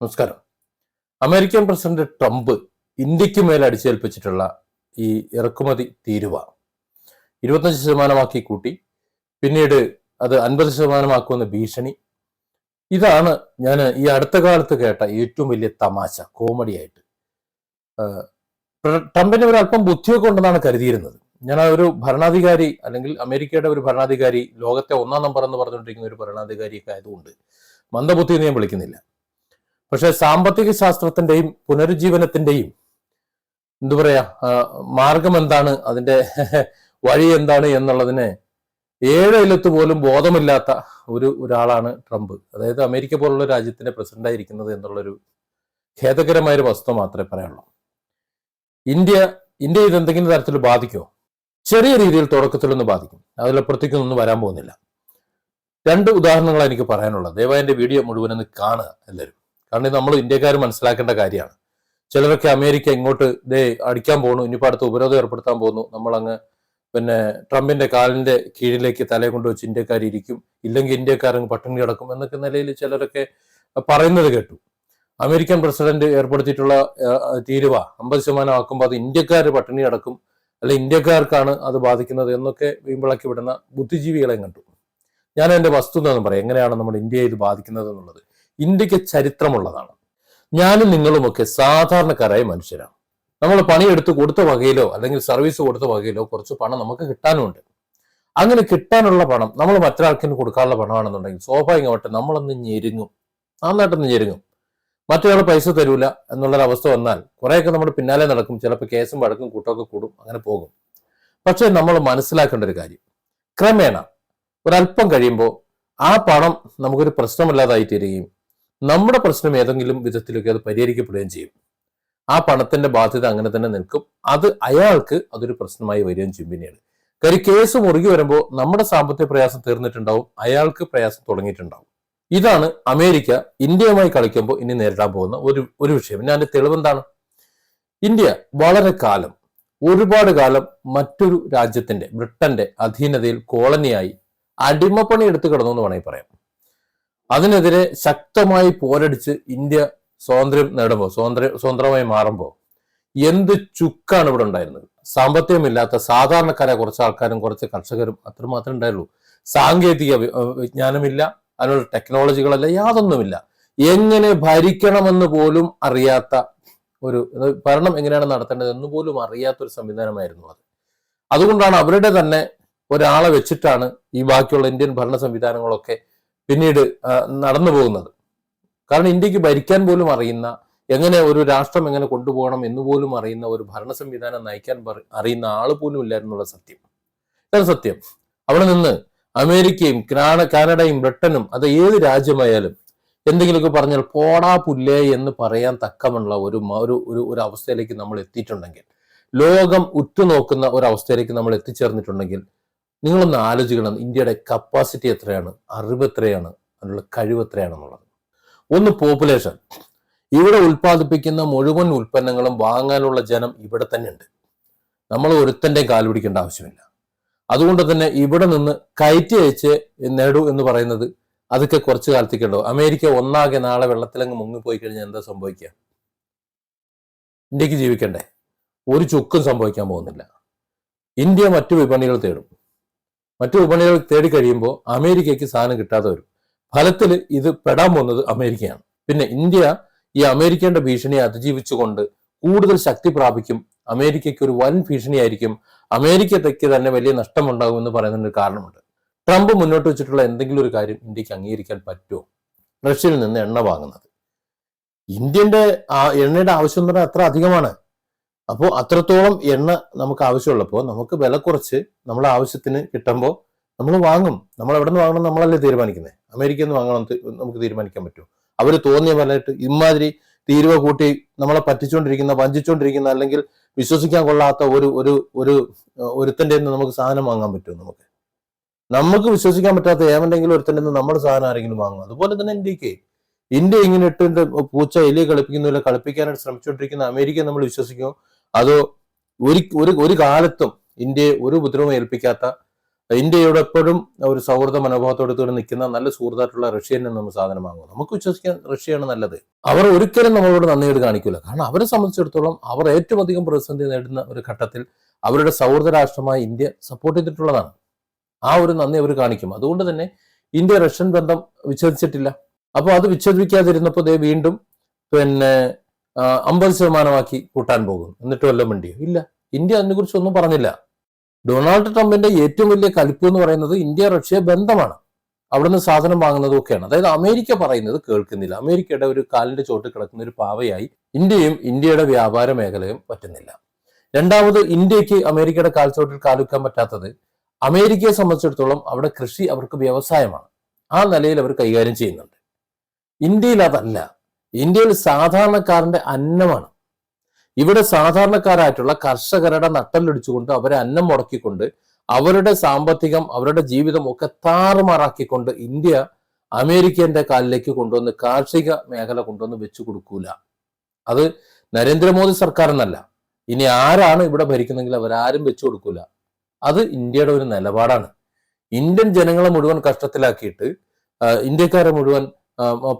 നമസ്കാരം. American president Trump ഇന്ത്യയ്ക്ക് മേൽ അടിച്ചേൽപ്പിച്ചിട്ടുള്ള ഈ ഇറക്കുമതി തീരുവ ഇരുപത്തഞ്ച് ശതമാനമാക്കി കൂട്ടി. പിന്നീട് അത് അൻപത് ശതമാനമാക്കുമെന്ന് ഭീഷണി. ഇതാണ് ഞാൻ ഈ അടുത്ത കാലത്ത് കേട്ട ഏറ്റവും വലിയ തമാശ കോമഡി ആയിട്ട് ട്രംപിന് ഒരു അല്പം ബുദ്ധിയൊക്കെ ഉണ്ടെന്നാണ് കരുതിയിരുന്നത്. ഞാൻ ഒരു ഭരണാധികാരി അല്ലെങ്കിൽ അമേരിക്കയുടെ ഒരു ഭരണാധികാരി ലോകത്തെ ഒന്നാം നമ്പർ എന്ന് പറഞ്ഞുകൊണ്ടിരിക്കുന്ന ഒരു ഭരണാധികാരിയൊക്കെ ആയതുകൊണ്ട് മന്ദബുദ്ധി എന്ന് ഞാൻ വിളിക്കുന്നില്ല. പക്ഷെ സാമ്പത്തിക ശാസ്ത്രത്തിന്റെയും പുനരുജ്ജീവനത്തിന്റെയും എന്തു പറയാ മാർഗം എന്താണ് അതിന്റെ വഴി എന്താണ് എന്നുള്ളതിനെ ഏഴയിലത്ത് പോലും ബോധമില്ലാത്ത ഒരു ഒരാളാണ് ട്രംപ്. അതായത് അമേരിക്ക പോലുള്ള രാജ്യത്തിന്റെ പ്രസിഡന്റായിരിക്കുന്നത് എന്നുള്ളൊരു ഖേദകരമായ ഒരു വസ്തുത മാത്രമേ പറയാനുള്ളൂ. ഇന്ത്യ ഇന്ത്യ ഇത് എന്തെങ്കിലും തരത്തിൽ ബാധിക്കുമോ ചെറിയ രീതിയിൽ തുടക്കത്തിലൊന്ന് ബാധിക്കും. അതിലപ്പുറത്തേക്കൊന്നും വരാൻ പോകുന്നില്ല. രണ്ട് ഉദാഹരണങ്ങളാണ് എനിക്ക് പറയാനുള്ളത്. ദയവായി എന്റെ വീഡിയോ മുഴുവനൊന്ന് കാണുക എല്ലാവരും. കാരണം ഇത് നമ്മൾ ഇന്ത്യക്കാർ മനസ്സിലാക്കേണ്ട കാര്യമാണ്. ചിലരൊക്കെ അമേരിക്ക ഇങ്ങോട്ട് ദേ അടിക്കാൻ പോകുന്നു ഇനിയിപ്പോൾ അടുത്ത് ഉപരോധം ഏർപ്പെടുത്താൻ പോകുന്നു നമ്മളങ്ങ് പിന്നെ ട്രംപിന്റെ കാലിന്റെ കീഴിലേക്ക് തലയെ കൊണ്ടുവച്ച് ഇന്ത്യക്കാർ ഇരിക്കും. ഇല്ലെങ്കിൽ ഇന്ത്യക്കാരങ്ങ് പട്ടിണി കിടക്കും എന്നൊക്കെ നിലയിൽ ചിലരൊക്കെ പറയുന്നത് കേട്ടു. അമേരിക്കൻ പ്രസിഡന്റ് ഏർപ്പെടുത്തിയിട്ടുള്ള തീരുവ അമ്പത് ശതമാനം ആക്കുമ്പോൾ അത് ഇന്ത്യക്കാർ പട്ടിണി കിടക്കും. അല്ലെ ഇന്ത്യക്കാർക്കാണ് അത് ബാധിക്കുന്നത് എന്നൊക്കെ വീമ്പിളക്കി വിടുന്ന ബുദ്ധിജീവികളെയും കണ്ടു. ഞാൻ എന്റെ വസ്തുത എന്ന് പറയാം. എങ്ങനെയാണ് നമ്മുടെ ഇന്ത്യയെ ഇത് ബാധിക്കുന്നത് എന്നുള്ളത്? ഇന്ത്യയ്ക്ക് ചരിത്രമുള്ളതാണ്. ഞാനും നിങ്ങളുമൊക്കെ സാധാരണക്കാരായ മനുഷ്യരാണ്. നമ്മൾ പണിയെടുത്ത് കൊടുത്ത വകയിലോ അല്ലെങ്കിൽ സർവീസ് കൊടുത്ത വകയിലോ കുറച്ച് പണം നമുക്ക് കിട്ടാനുമുണ്ട്. അങ്ങനെ കിട്ടാനുള്ള പണം നമ്മൾ മറ്റൊരാൾക്കിന് കൊടുക്കാനുള്ള പണമാണെന്നുണ്ടെങ്കിൽ സ്വാഭാവികമായിട്ട് നമ്മളൊന്ന് ഞെരുങ്ങും. നന്നായിട്ടൊന്ന് ഞെരുങ്ങും. മറ്റൊരാൾ പൈസ തരൂല എന്നുള്ളൊരവസ്ഥ വന്നാൽ കുറേയൊക്കെ നമ്മുടെ പിന്നാലെ നടക്കും. ചിലപ്പോൾ കേസും വഴക്കും കൂട്ടമൊക്കെ കൂടും അങ്ങനെ പോകും. പക്ഷേ നമ്മൾ മനസ്സിലാക്കേണ്ട ഒരു കാര്യം ക്രമേണ ഒരല്പം കഴിയുമ്പോൾ ആ പണം നമുക്കൊരു പ്രശ്നമല്ലാതായി തീരുകയും നമ്മുടെ പ്രശ്നം ഏതെങ്കിലും വിധത്തിലൊക്കെ അത് പരിഹരിക്കപ്പെടുകയും ചെയ്യും. ആ പണത്തിന്റെ ബാധ്യത അങ്ങനെ തന്നെ നിൽക്കും. അത് അയാൾക്ക് അതൊരു പ്രശ്നമായി വരികയും ചെയ്യും പിന്നീട്. കാര്യം കേസ് മുറുകി വരുമ്പോൾ നമ്മുടെ സാമ്പത്തിക പ്രയാസം തീർന്നിട്ടുണ്ടാവും. അയാൾക്ക് പ്രയാസം തുടങ്ങിയിട്ടുണ്ടാവും. ഇതാണ് അമേരിക്ക ഇന്ത്യയുമായി കളിക്കുമ്പോൾ ഇനി നേരിടാൻ പോകുന്ന ഒരു ഒരു വിഷയം. പിന്നെ അതിന്റെ തെളിവെന്താണ് ഇന്ത്യ വളരെ കാലം ഒരുപാട് കാലം മറ്റൊരു രാജ്യത്തിന്റെ ബ്രിട്ടന്റെ അധീനതയിൽ കോളനിയായി അടിമപ്പണി എടുത്തു കിടന്നു എന്ന് വേണമെങ്കിൽ പറയാം. അതിനെതിരെ ശക്തമായി പോരടിച്ച് ഇന്ത്യ സ്വാതന്ത്ര്യം നേടുമ്പോൾ സ്വാതന്ത്ര്യ സ്വതന്ത്രമായി മാറുമ്പോൾ എന്ത് ചുക്കാണ് ഇവിടെ ഉണ്ടായിരുന്നത്? സാമ്പത്തികമില്ലാത്ത സാധാരണക്കാരെ കുറച്ച് ആൾക്കാരും കുറച്ച് കർഷകരും അത്രമാത്രമേ ഉണ്ടായുള്ളൂ. സാങ്കേതിക വിജ്ഞാനമില്ല അതിനുള്ള ടെക്നോളജികളല്ല യാതൊന്നുമില്ല. എങ്ങനെ ഭരിക്കണമെന്ന് പോലും അറിയാത്ത ഒരു ഭരണം എങ്ങനെയാണ് നടത്തേണ്ടത് എന്ന് പോലും അറിയാത്ത ഒരു സംവിധാനമായിരുന്നു അത്. അതുകൊണ്ടാണ് അവരുടെ തന്നെ ഒരാളെ വെച്ചിട്ടാണ് ഈ ബാക്കിയുള്ള ഇന്ത്യൻ ഭരണ സംവിധാനങ്ങളൊക്കെ പിന്നീട് നടന്നു പോകുന്നത്. കാരണം ഇന്ത്യയ്ക്ക് ഭരിക്കാൻ പോലും അറിയുന്ന എങ്ങനെ ഒരു രാഷ്ട്രം എങ്ങനെ കൊണ്ടുപോകണം എന്ന് പോലും അറിയുന്ന ഒരു ഭരണ സംവിധാനം നയിക്കാൻ അറിയുന്ന ആൾ പോലും ഇല്ലായിരുന്നുള്ള സത്യം. ഇതാണ് സത്യം. അവിടെ നിന്ന് അമേരിക്കയും കാനഡയും ബ്രിട്ടനും അത് ഏത് രാജ്യമായാലും എന്തെങ്കിലുമൊക്കെ പറഞ്ഞാൽ പോടാ പുല്ലേ എന്ന് പറയാൻ തക്കമുള്ള ഒരു ഒരു ഒരു അവസ്ഥയിലേക്ക് നമ്മൾ എത്തിയിട്ടുണ്ടെങ്കിൽ ലോകം ഉറ്റുനോക്കുന്ന ഒരു അവസ്ഥയിലേക്ക് നമ്മൾ എത്തിച്ചേർന്നിട്ടുണ്ടെങ്കിൽ നിങ്ങളൊന്ന് ആലോചിക്കണം ഇന്ത്യയുടെ കപ്പാസിറ്റി എത്രയാണ് അറിവ് എത്രയാണ് അതിനുള്ള കഴിവ് എത്രയാണെന്നുള്ളത്. ഒന്ന് പോപ്പുലേഷൻ ഇവിടെ ഉൽപ്പാദിപ്പിക്കുന്ന മുഴുവൻ ഉൽപ്പന്നങ്ങളും വാങ്ങാനുള്ള ജനം ഇവിടെ തന്നെയുണ്ട്. നമ്മൾ ഒരുത്തന്റെ കാൽ പിടിക്കേണ്ട ആവശ്യമില്ല. അതുകൊണ്ട് തന്നെ ഇവിടെ നിന്ന് കയറ്റി അയച്ച് നേടൂ എന്ന് പറയുന്നത് അതൊക്കെ കുറച്ചു കാലത്തേക്കുണ്ടോ അമേരിക്ക ഒന്നാകെ നാളെ വെള്ളത്തിലങ്ങ് മുങ്ങിപ്പോയി കഴിഞ്ഞാൽ എന്താ സംഭവിക്കുക? ഇന്ത്യയ്ക്ക് ജീവിക്കണ്ടേ? ഒരു ചുക്കും സംഭവിക്കാൻ പോകുന്നില്ല. ഇന്ത്യ മറ്റു വിപണികൾ തേടും. മറ്റു വിപണികൾ തേടി കഴിയുമ്പോൾ അമേരിക്കയ്ക്ക് സാധനം കിട്ടാതെ വരും. ഫലത്തിൽ ഇത് പെടാൻ പോകുന്നത് അമേരിക്കയാണ്. പിന്നെ ഇന്ത്യ ഈ അമേരിക്കയുടെ ഭീഷണിയെ അതിജീവിച്ചുകൊണ്ട് കൂടുതൽ ശക്തി പ്രാപിക്കും. അമേരിക്കയ്ക്ക് ഒരു വൻ ഭീഷണിയായിരിക്കും അമേരിക്കയ്ക്ക് തന്നെ വലിയ നഷ്ടമുണ്ടാകും എന്ന് പറയുന്നതിന് കാരണമുണ്ട്. ട്രംപ് മുന്നോട്ട് വെച്ചിട്ടുള്ള എന്തെങ്കിലും ഒരു കാര്യം ഇന്ത്യയ്ക്ക് അംഗീകരിക്കാൻ പറ്റുമോ? റഷ്യയിൽ നിന്ന് എണ്ണ വാങ്ങുന്നത്. ഇന്ത്യന്റെ എണ്ണയുടെ ആവശ്യം എന്ന് പറഞ്ഞാൽ അത്ര അധികമാണ്. അപ്പോൾ അത്രത്തോളം എണ്ണ നമുക്ക് ആവശ്യമുള്ളപ്പോൾ നമുക്ക് വില കുറച്ച് നമ്മളെ ആവശ്യത്തിന് കിട്ടുമ്പോൾ നമ്മൾ വാങ്ങും. നമ്മൾ എവിടെ നിന്ന് വാങ്ങണം നമ്മളല്ലേ തീരുമാനിക്കുന്നത് അമേരിക്കയിൽ നിന്ന് വാങ്ങണം നമുക്ക് തീരുമാനിക്കാൻ പറ്റും. അവർ തോന്നിയ പോലെയായിട്ട് ഇമാതിരി തീരുവ കൂട്ടി നമ്മളെ പറ്റിച്ചുകൊണ്ടിരിക്കുന്ന വഞ്ചിച്ചുകൊണ്ടിരിക്കുന്ന അല്ലെങ്കിൽ വിശ്വസിക്കാൻ കൊള്ളാത്ത ഒരു ഒരു ഒരു ഒരുത്തന്റെ നിന്ന് നമുക്ക് സാധനം വാങ്ങാൻ പറ്റും നമുക്ക്? നമുക്ക് വിശ്വസിക്കാൻ പറ്റാത്ത ഏവന്തെങ്കിലും ഒരുത്തന്റെ നിന്ന് നമ്മുടെ സാധനം ആരെങ്കിലും വാങ്ങും അതുപോലെ തന്നെ ഇന്ത്യയ്ക്ക്. ഇന്ത്യ ഇങ്ങനെ ഇട്ടിട്ട് പൂച്ച എലിയെ കളിപ്പിക്കുന്നില്ല കളിപ്പിക്കാനായിട്ട് ശ്രമിച്ചുകൊണ്ടിരിക്കുന്ന അമേരിക്കയെ നമ്മൾ വിശ്വസിക്കുമോ? അതോ ഒരു ഒരു കാലത്തും ഇന്ത്യയെ ഒരു ഉപദ്രവം ഏൽപ്പിക്കാത്ത ഇന്ത്യയോട് എപ്പോഴും ഒരു സൗഹൃദ മനോഭാവത്തോട് കൂടി നിൽക്കുന്ന നല്ല സുഹൃത്തായിട്ടുള്ള റഷ്യയിൽ നിന്ന് നമ്മൾ സാധനം വാങ്ങും നമുക്ക് വിശ്വസിക്കാൻ റഷ്യയാണ് നല്ലത്. അവർ ഒരിക്കലും നമ്മളോട് നന്ദിയോട് കാണിക്കില്ല കാരണം അവരെ സംബന്ധിച്ചിടത്തോളം അവർ ഏറ്റവും അധികം പ്രതിസന്ധി നേടുന്ന ഒരു ഘട്ടത്തിൽ അവരുടെ സൗഹൃദ രാഷ്ട്രമായ ഇന്ത്യ സപ്പോർട്ട് ചെയ്തിട്ടുള്ളതാണ്. ആ ഒരു നന്ദി അവർ കാണിക്കും. അതുകൊണ്ട് തന്നെ ഇന്ത്യ റഷ്യൻ ബന്ധം വിച്ഛേദിച്ചിട്ടില്ല. അപ്പോൾ അത് വിച്ഛേദിക്കാതിരുന്നപ്പോൾ ദേ വീണ്ടും പിന്നെ അമ്പത് ശതമാനമാക്കി കൂട്ടാൻ പോകും എന്നിട്ട് വല്ല മിണ്ടിയോ? ഇല്ല. ഇന്ത്യ അതിനെക്കുറിച്ച് ഒന്നും പറഞ്ഞില്ല. ഡൊണാൾഡ് ട്രംപിന്റെ ഏറ്റവും വലിയ കലിപ്പ് എന്ന് പറയുന്നത് ഇന്ത്യ റഷ്യ ബന്ധമാണ്. അവിടുന്ന് സാധനം വാങ്ങുന്നതും ഒക്കെയാണ്. അതായത് അമേരിക്ക പറയുന്നത് കേൾക്കുന്നില്ല. അമേരിക്കയുടെ ഒരു കാലിന്റെ ചോട്ട് കിടക്കുന്ന ഒരു പാവയായി ഇന്ത്യയും ഇന്ത്യയുടെ വ്യാപാര മേഖലയും പറ്റുന്നില്ല. രണ്ടാമത് ഇന്ത്യയ്ക്ക് അമേരിക്കയുടെ കാൽച്ചോട്ടിൽ കാലുക്കാൻ പറ്റാത്തത് അമേരിക്കയെ സംബന്ധിച്ചിടത്തോളം അവിടെ കൃഷി അവർക്ക് വ്യവസായമാണ്. ആ നിലയിൽ അവർ കൈകാര്യം ചെയ്യുന്നുണ്ട്. ഇന്ത്യയിൽ അതല്ല. ഇന്ത്യയിൽ സാധാരണക്കാരന്റെ അന്നമാണ്. ഇവിടെ സാധാരണക്കാരായിട്ടുള്ള കർഷകരുടെ നട്ടലൊടിച്ചുകൊണ്ട് അവരെ അന്നം മുടക്കിക്കൊണ്ട് അവരുടെ സാമ്പത്തികം അവരുടെ ജീവിതം ഒക്കെ താറുമാറാക്കിക്കൊണ്ട് ഇന്ത്യ അമേരിക്കന്റെ കാലിലേക്ക് കൊണ്ടുവന്ന് കാർഷിക മേഖല കൊണ്ടുവന്ന് വെച്ചു കൊടുക്കൂല. അത് നരേന്ദ്രമോദി സർക്കാർ എന്നല്ല ഇനി ആരാണ് ഇവിടെ ഭരിക്കുന്നെങ്കിൽ അവരാരും വെച്ചു കൊടുക്കൂല. അത് ഇന്ത്യയുടെ ഒരു നിലപാടാണ്. ഇന്ത്യൻ ജനങ്ങളെ മുഴുവൻ കഷ്ടത്തിലാക്കിയിട്ട് ഇന്ത്യക്കാരെ മുഴുവൻ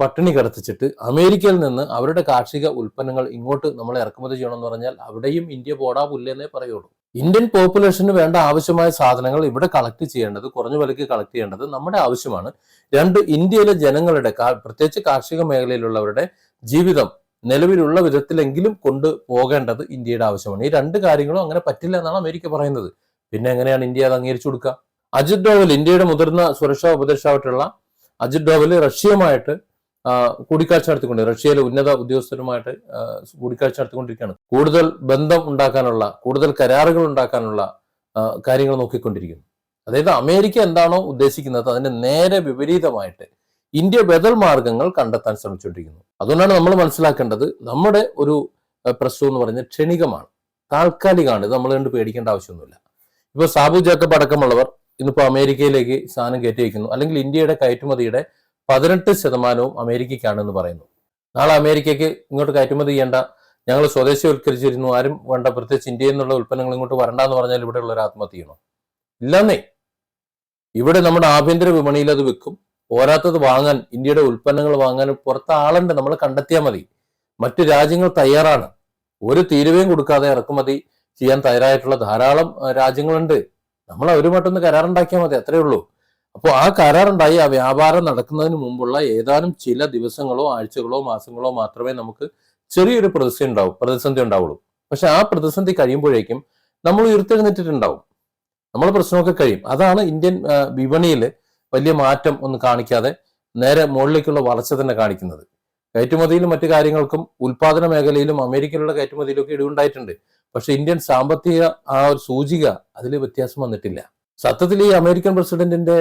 പട്ടിണി കിടത്തിച്ചിട്ട് അമേരിക്കയിൽ നിന്ന് അവരുടെ കാർഷിക ഉൽപ്പന്നങ്ങൾ ഇങ്ങോട്ട് നമ്മൾ ഇറക്കുമതി ചെയ്യണമെന്ന് പറഞ്ഞാൽ അവിടെയും ഇന്ത്യ പോടാ പുല്ലെന്നേ പറയുള്ളൂ. ഇന്ത്യൻ പോപ്പുലേഷന് വേണ്ട ആവശ്യമായ സാധനങ്ങൾ ഇവിടെ കളക്ട് ചെയ്യേണ്ടത് കുറഞ്ഞ വിലയ്ക്ക് കളക്ട് ചെയ്യേണ്ടത് നമ്മുടെ ആവശ്യമാണ്. രണ്ട് ഇന്ത്യയിലെ ജനങ്ങളുടെ പ്രത്യേകിച്ച് കാർഷിക മേഖലയിലുള്ളവരുടെ ജീവിതം നിലവിലുള്ള വിധത്തിലെങ്കിലും കൊണ്ടു പോകേണ്ടത് ഇന്ത്യയുടെ ആവശ്യമാണ്. ഈ രണ്ട് കാര്യങ്ങളും അങ്ങനെ പറ്റില്ല എന്നാണ് അമേരിക്ക പറയുന്നത്. പിന്നെ എങ്ങനെയാണ് ഇന്ത്യ അത് അംഗീകരിച്ചു കൊടുക്കുക? അജിത് ഡോവൽ ഇന്ത്യയുടെ മുതിർന്ന സുരക്ഷാ ഉപദേഷ്ടാവായിട്ടുള്ള അജിത് ഡോവൽ റഷ്യയുമായിട്ട് കൂടിക്കാഴ്ച നടത്തിക്കൊണ്ട് റഷ്യയിലെ ഉന്നത ഉദ്യോഗസ്ഥരുമായിട്ട് കൂടിക്കാഴ്ച നടത്തിക്കൊണ്ടിരിക്കുകയാണ്. കൂടുതൽ ബന്ധം ഉണ്ടാക്കാനുള്ള കൂടുതൽ കരാറുകൾ ഉണ്ടാക്കാനുള്ള കാര്യങ്ങൾ നോക്കിക്കൊണ്ടിരിക്കുന്നു. അതായത് അമേരിക്ക എന്താണോ ഉദ്ദേശിക്കുന്നത് അതിന്റെ നേരെ വിപരീതമായിട്ട് ഇന്ത്യ ബദൽ മാർഗങ്ങൾ കണ്ടെത്താൻ ശ്രമിച്ചുകൊണ്ടിരിക്കുന്നു. അതുകൊണ്ടാണ് നമ്മൾ മനസ്സിലാക്കേണ്ടത് നമ്മുടെ ഒരു പ്രശ്നം എന്ന് പറഞ്ഞാൽ ക്ഷണികമാണ്. താൽക്കാലികമാണ്. ഇത് നമ്മൾ കണ്ട് പേടിക്കേണ്ട ആവശ്യമൊന്നുമില്ല. ഇപ്പൊ സാബു ജേക്കബ് അടക്കമുള്ളവർ ഇന്നിപ്പോ അമേരിക്കയിലേക്ക് സാധനം കയറ്റി വയ്ക്കുന്നു. അല്ലെങ്കിൽ ഇന്ത്യയുടെ കയറ്റുമതിയുടെ പതിനെട്ട് ശതമാനവും അമേരിക്കയ്ക്കാണെന്ന് പറയുന്നു. നാളെ അമേരിക്കയ്ക്ക് ഇങ്ങോട്ട് കയറ്റുമതി ചെയ്യേണ്ട ഞങ്ങൾ സ്വദേശിവൽക്കരിച്ചിരുന്നു ആരും വേണ്ട പ്രത്യേകിച്ച് ഇന്ത്യയിൽ നിന്നുള്ള ഉൽപ്പന്നങ്ങൾ ഇങ്ങോട്ട് വരണ്ടെന്ന് പറഞ്ഞാൽ ഇവിടെ ഉള്ള ഒരു ആത്മഹത്യ ഇല്ലെന്നേ. ഇവിടെ നമ്മുടെ ആഭ്യന്തര വിപണിയിൽ അത് വെക്കും പോരാത്തത് വാങ്ങാൻ ഇന്ത്യയുടെ ഉൽപ്പന്നങ്ങൾ വാങ്ങാൻ പുറത്ത് ആളുണ്ട്. നമ്മൾ കണ്ടെത്തിയാൽ മതി. മറ്റു രാജ്യങ്ങൾ തയ്യാറാണ്. ഒരു തീരുവയും കൊടുക്കാതെ ഇറക്കുമതി ചെയ്യാൻ തയ്യാറായിട്ടുള്ള ധാരാളം രാജ്യങ്ങളുണ്ട്. നമ്മൾ അവരുമായിട്ടൊന്ന് കരാറുണ്ടാക്കിയാൽ മതി അത്രേ ഉള്ളൂ. അപ്പോൾ ആ കരാറുണ്ടായി ആ വ്യാപാരം നടക്കുന്നതിന് മുമ്പുള്ള ഏതാനും ചില ദിവസങ്ങളോ ആഴ്ചകളോ മാസങ്ങളോ മാത്രമേ നമുക്ക് ചെറിയൊരു പ്രതിസന്ധി ഉണ്ടാവും പ്രതിസന്ധി ഉണ്ടാവുള്ളൂ. പക്ഷെ ആ പ്രതിസന്ധി കഴിയുമ്പോഴേക്കും നമ്മൾ ഉയർത്തെഴുന്നേറ്റിട്ടുണ്ടാവും. നമ്മൾ പ്രശ്നമൊക്കെ കഴിയും. അതാണ് ഇന്ത്യൻ വിപണിയിൽ വലിയ മാറ്റം ഒന്നും കാണിക്കാതെ നേരെ മുകളിലേക്കുള്ള വളർച്ച തന്നെ കാണിക്കുന്നത്. കയറ്റുമതിയിലും മറ്റു കാര്യങ്ങൾക്കും ഉൽപാദന മേഖലയിലും അമേരിക്കയിലുള്ള കയറ്റുമതിയിലും ഒക്കെ ഇടിവുണ്ടായിട്ടുണ്ട്. പക്ഷെ ഇന്ത്യൻ സാമ്പത്തിക ആ ഒരു സൂചിക അതിൽ വ്യത്യാസം വന്നിട്ടില്ല. സത്യത്തിൽ ഈ അമേരിക്കൻ പ്രസിഡന്റിന്റെ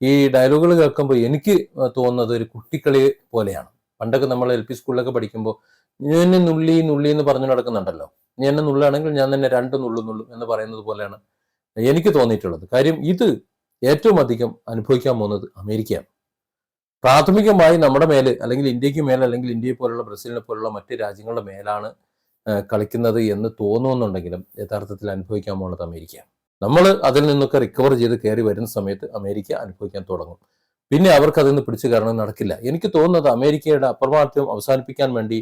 ഈ ഡയലോഗുകൾ കേൾക്കുമ്പോൾ എനിക്ക് തോന്നുന്നത് ഒരു കുട്ടിക്കളി പോലെയാണ്. പണ്ടൊക്കെ നമ്മൾ എൽ പി സ്കൂളിലൊക്കെ പഠിക്കുമ്പോൾ ഞാൻ നുള്ളി നുള്ളി എന്ന് പറഞ്ഞു നടക്കുന്നുണ്ടല്ലോ. നീ എന്നെ നുള്ളാണെങ്കിൽ ഞാൻ തന്നെ രണ്ട് നുള്ളു നുള്ളു എന്ന് പറയുന്നത് പോലെയാണ് എനിക്ക് തോന്നിയിട്ടുള്ളത്. കാര്യം ഇത് ഏറ്റവും അധികം അനുഭവിക്കാൻ പോകുന്നത് അമേരിക്കയാണ്. പ്രാഥമികമായി നമ്മുടെ മേലെ അല്ലെങ്കിൽ ഇന്ത്യയ്ക്ക് മേലെ അല്ലെങ്കിൽ ഇന്ത്യയെ പോലുള്ള ബ്രസീലിനെ പോലുള്ള മറ്റ് രാജ്യങ്ങളുടെ മേലാണ് കളിക്കുന്നത് എന്ന് തോന്നുമെന്നുണ്ടെങ്കിലും യഥാർത്ഥത്തിൽ അനുഭവിക്കാൻ പോകുന്നത് അമേരിക്ക. നമ്മൾ അതിൽ നിന്നൊക്കെ റിക്കവർ ചെയ്ത് കയറി വരുന്ന സമയത്ത് അമേരിക്ക അനുഭവിക്കാൻ തുടങ്ങും. പിന്നെ അവർക്ക് അതിൽ നിന്ന് പിടിച്ചു കയറണം നടക്കില്ല. എനിക്ക് തോന്നുന്നത് അമേരിക്കയുടെ അപ്രമാർത്ഥ്യം അവസാനിപ്പിക്കാൻ വേണ്ടി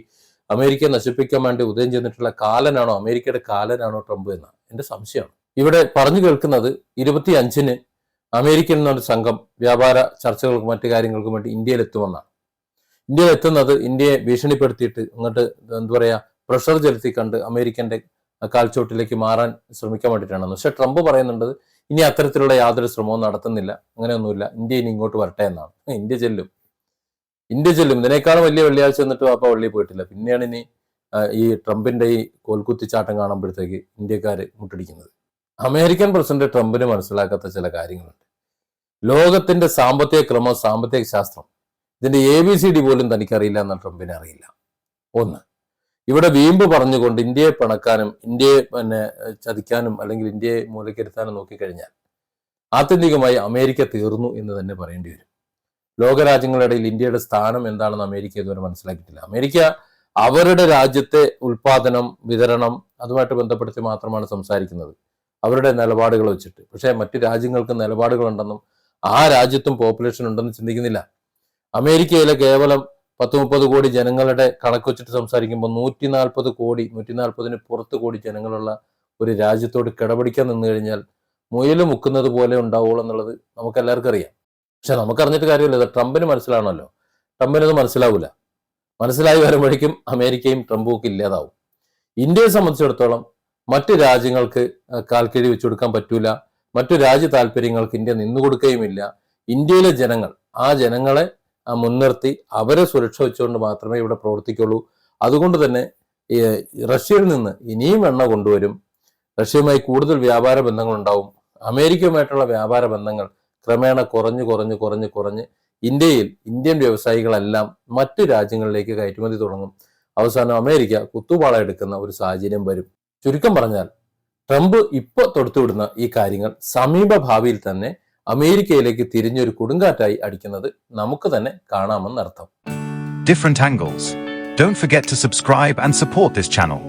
അമേരിക്കയെ നശിപ്പിക്കാൻ വേണ്ടി ഉദയം ചെയ്തിട്ടുള്ള കാലനാണോ അമേരിക്കയുടെ കാലനാണോ ട്രംപ് എന്നാണ് എന്റെ സംശയമാണ്. ഇവിടെ പറഞ്ഞു കേൾക്കുന്നത് ഇരുപത്തി അഞ്ചിന് അമേരിക്കയിൽ നിന്നൊരു സംഘം വ്യാപാര ചർച്ചകൾക്കും മറ്റു കാര്യങ്ങൾക്കും വേണ്ടി ഇന്ത്യയിൽ എത്തുന്നത് ഇന്ത്യയെ ഭീഷണിപ്പെടുത്തിയിട്ട് അങ്ങോട്ട് എന്താ പറയാ പ്രഷർ ചെലുത്തി കണ്ട് അമേരിക്കന്റെ കാൽച്ചോട്ടിലേക്ക് മാറാൻ ശ്രമിക്കാൻ വേണ്ടിയിട്ടാണ്. പക്ഷെ ട്രംപ് പറയുന്നുണ്ട് ഇനി അത്തരത്തിലുള്ള യാതൊരു ശ്രമവും നടത്തുന്നില്ല. അങ്ങനെയൊന്നുമില്ല. ഇന്ത്യ ഇനി ഇങ്ങോട്ട് വരട്ടെ എന്നാണ്. ഇന്ത്യ ചെല്ലും. ഇന്ത്യ ചെല്ലും. ഇതിനേക്കാളും വലിയ വെള്ളിയാഴ്ച എന്നിട്ട് വാപ്പ വള്ളി പോയിട്ടില്ല. പിന്നെയാണ് ഇനി ഈ ട്രംപിന്റെ ഈ കോൽക്കുത്തിച്ചാട്ടം കാണുമ്പോഴത്തേക്ക് ഇന്ത്യക്കാര് മുട്ടടിക്കുന്നത്. അമേരിക്കൻ പ്രസിഡന്റ് ട്രംപിന് മനസ്സിലാക്കാത്ത ചില കാര്യങ്ങളുണ്ട്. ലോകത്തിന്റെ സാമ്പത്തിക ക്രമം സാമ്പത്തിക ശാസ്ത്രം ഇതിന്റെ എ ബി സി ഡി പോലും തനിക്കറിയില്ല എന്ന ട്രംപിനെ അറിയില്ല. ഒന്ന് ഇവിടെ വീമ്പ് പറഞ്ഞുകൊണ്ട് ഇന്ത്യയെ പിണക്കാനും ഇന്ത്യയെ പിന്നെ ചതിക്കാനും അല്ലെങ്കിൽ ഇന്ത്യയെ മൂലക്കിരുത്താനും നോക്കിക്കഴിഞ്ഞാൽ ആത്യന്തികമായി അമേരിക്ക തീർന്നു എന്ന് തന്നെ പറയേണ്ടി വരും. ലോകരാജ്യങ്ങളുടെ ഇടയിൽ ഇന്ത്യയുടെ സ്ഥാനം എന്താണെന്ന് അമേരിക്ക ഇതുവരെ മനസ്സിലാക്കിയിട്ടില്ല. അമേരിക്ക അവരുടെ രാജ്യത്തെ ഉൽപാദനം വിതരണം അതുമായിട്ട് ബന്ധപ്പെടുത്തി മാത്രമാണ് സംസാരിക്കുന്നത്. അവരുടെ നിലപാടുകൾ വെച്ചിട്ട്. പക്ഷേ മറ്റു രാജ്യങ്ങൾക്ക് നിലപാടുകളുണ്ടെന്നും ആ രാജ്യത്തും പോപ്പുലേഷൻ ഉണ്ടെന്നും ചിന്തിക്കുന്നില്ല. അമേരിക്കയിലെ കേവലം പത്ത് മുപ്പത് കോടി ജനങ്ങളുടെ കണക്ക് വെച്ചിട്ട് സംസാരിക്കുമ്പോൾ നൂറ്റി നാൽപ്പത് കോടി നൂറ്റി നാൽപ്പതിന് പുറത്ത് കോടി ജനങ്ങളുള്ള ഒരു രാജ്യത്തോട് കിടപിടിക്കാൻ നിന്ന് കഴിഞ്ഞാൽ മുയൽ മുക്കുന്നത് പോലെ ഉണ്ടാവുള്ളൂ എന്നുള്ളത് നമുക്ക് എല്ലാവർക്കും അറിയാം. പക്ഷെ നമുക്കറിഞ്ഞിട്ട് കാര്യമില്ല ട്രംപിന് മനസ്സിലാണല്ലോ. ട്രംപിനത് മനസ്സിലാവില്ല മനസ്സിലായി വരുമ്പോഴേക്കും അമേരിക്കയും ട്രംപും ഒക്കെ ഇല്ലാതാവും. ഇന്ത്യയെ സംബന്ധിച്ചിടത്തോളം മറ്റു രാജ്യങ്ങൾക്ക് കാൽക്കിഴി വെച്ചു കൊടുക്കാൻ പറ്റൂല. മറ്റു രാജ്യ താല്പര്യങ്ങൾക്ക് ഇന്ത്യ നിന്നുകൊടുക്കുകയുമില്ല. ഇന്ത്യയിലെ ജനങ്ങൾ ആ ജനങ്ങളെ മുൻനിർത്തി അവരെ സുരക്ഷ വെച്ചുകൊണ്ട് മാത്രമേ ഇവിടെ പ്രവർത്തിക്കുള്ളൂ. അതുകൊണ്ട് തന്നെ റഷ്യയിൽ നിന്ന് ഇനിയും എണ്ണ കൊണ്ടുവരും. റഷ്യയുമായി കൂടുതൽ വ്യാപാര ബന്ധങ്ങൾ ഉണ്ടാവും അമേരിക്കയുമായിട്ടുള്ള വ്യാപാര ബന്ധങ്ങൾ ക്രമേണ കുറഞ്ഞു കുറഞ്ഞു കുറഞ്ഞു കുറഞ്ഞ് ഇന്ത്യയിൽ ഇന്ത്യൻ വ്യവസായികളെല്ലാം മറ്റു രാജ്യങ്ങളിലേക്ക് കയറ്റുമതി തുടങ്ങും. അവസാനം അമേരിക്ക കുത്തുപാള എടുക്കുന്ന ഒരു സാഹചര്യം വരും. ചുരുക്കം പറഞ്ഞാൽ ട്രംപ് ഇപ്പോൾ തൊടുത്തുവിടുന്ന ഈ കാര്യങ്ങൾ സമീപ ഭാവിയിൽ തന്നെ അമേരിക്കയിലേക്ക് തിരിഞ്ഞൊരു കൊടുങ്കാറ്റായി അടിക്കുന്നത് നമുക്ക് തന്നെ കാണാമെന്നർത്ഥം different angles. Don't forget to subscribe and support this channel.